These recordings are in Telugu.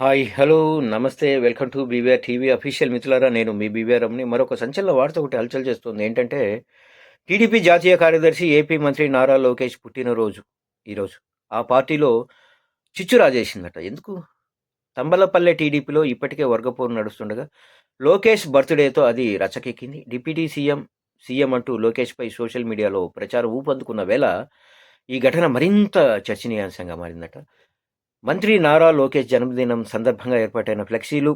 హాయ్ హలో నమస్తే welcome to BVR TV official మిత్రులారా నేను మీ బీవీఆర్ మరొక సంచలన వార్త ఒకటి హల్చల్ చేస్తుంది. ఏంటంటే టీడీపీ జాతీయ కార్యదర్శి ఏపీ మంత్రి నారా లోకేష్ పుట్టినరోజు ఈరోజు. ఆ పార్టీలో చిచ్చు రాజేసిందట. ఎందుకు? తంబలపల్లె టీడీపీలో ఇప్పటికే వర్గపోరు నడుస్తుండగా లోకేష్ బర్త్డేతో అది రచకెక్కింది డిప్యూటీ సీఎం సీఎం అంటూ లోకేష్పై సోషల్ మీడియాలో ప్రచారం ఊపందుకున్న వేళ ఈ ఘటన మరింత చర్చనీయాంశంగా మారిందట. మంత్రి నారా లోకేష్ జన్మదినం సందర్భంగా ఏర్పాటైన ఫ్లెక్సీలు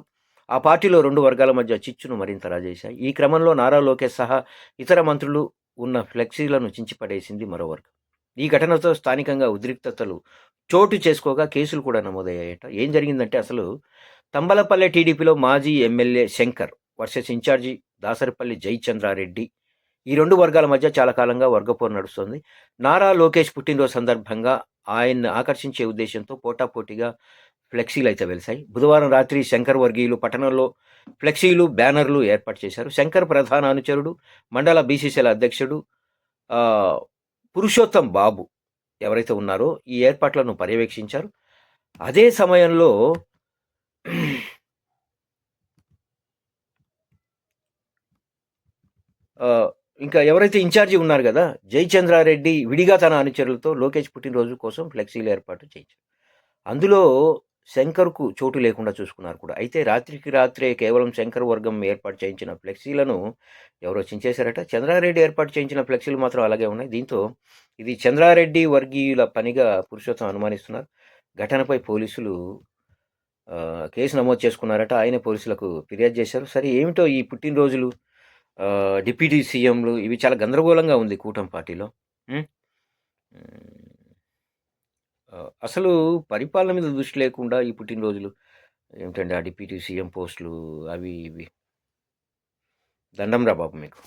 ఆ పార్టీలో రెండు వర్గాల మధ్య చిచ్చును మరింత రాజేశాయి. ఈ క్రమంలో నారా లోకేష్ సహా ఇతర మంత్రులు ఉన్న ఫ్లెక్సీలను చించిపడేసింది మరో వర్గం. ఈ ఘటనతో స్థానికంగా ఉద్రిక్తతలు చోటు చేసుకోగా కేసులు కూడా నమోదయ్యాయట. ఏం జరిగిందంటే అసలు తంబలపల్లె టీడీపీలో మాజీ MLA Shankar versus incharge Dasaripalli Jayachandra Reddy ఈ రెండు వర్గాల మధ్య చాలా కాలంగా వర్గపోరు నడుస్తుంది. నారా లోకేష్ పుట్టినరోజు సందర్భంగా ఆయన్ని ఆకర్షించే ఉద్దేశంతో పోటాపోటీగా ఫ్లెక్సీలు అయితే వెలిశాయి. బుధవారం రాత్రి శంకర్ వర్గీయులు పట్టణంలో ఫ్లెక్సీలు బ్యానర్లు ఏర్పాటు చేశారు. శంకర్ ప్రధాన అనుచరుడు మండల బీసీసీల అధ్యక్షుడు పురుషోత్తం బాబు ఎవరైతే ఉన్నారో ఈ ఏర్పాట్లను పర్యవేక్షించారు. అదే సమయంలో ఇంకా ఎవరైతే ఇన్ఛార్జి ఉన్నారు కదా జయచంద్రారెడ్డి విడిగా తన అనుచరులతో లోకేష్ పుట్టినరోజు కోసం ఫ్లెక్సీలు ఏర్పాటు చేయించారు. అందులో శంకర్కు చోటు లేకుండా చూసుకున్నారు కూడా. అయితే రాత్రికి రాత్రే కేవలం శంకర్ వర్గం ఏర్పాటు చేయించిన ఫ్లెక్సీలను ఎవరో చించేశారట. చంద్రారెడ్డి ఏర్పాటు చేయించిన ఫ్లెక్సీలు మాత్రం అలాగే ఉన్నాయి. దీంతో ఇది చంద్రారెడ్డి వర్గీయుల పనిగా పురుషోత్తం అనుమానిస్తున్నారు. ఘటనపై పోలీసులు కేసు నమోదు చేసుకున్నారట. ఆయన పోలీసులకు ఫిర్యాదు చేశారు. సరే ఏమిటో ఈ పుట్టినరోజులు? డిప్యూటీ సీఎంలు ఇవి చాలా గందరగోళంగా ఉంది కూటమి పార్టీలో. అసలు పరిపాలన మీద దృష్టి లేకుండా ఈ పుట్టినరోజులు ఏమిటండి? ఆ డిప్యూటీ సీఎం పోస్టులు అవి ఇవి. దండం రా బాబు మీకు.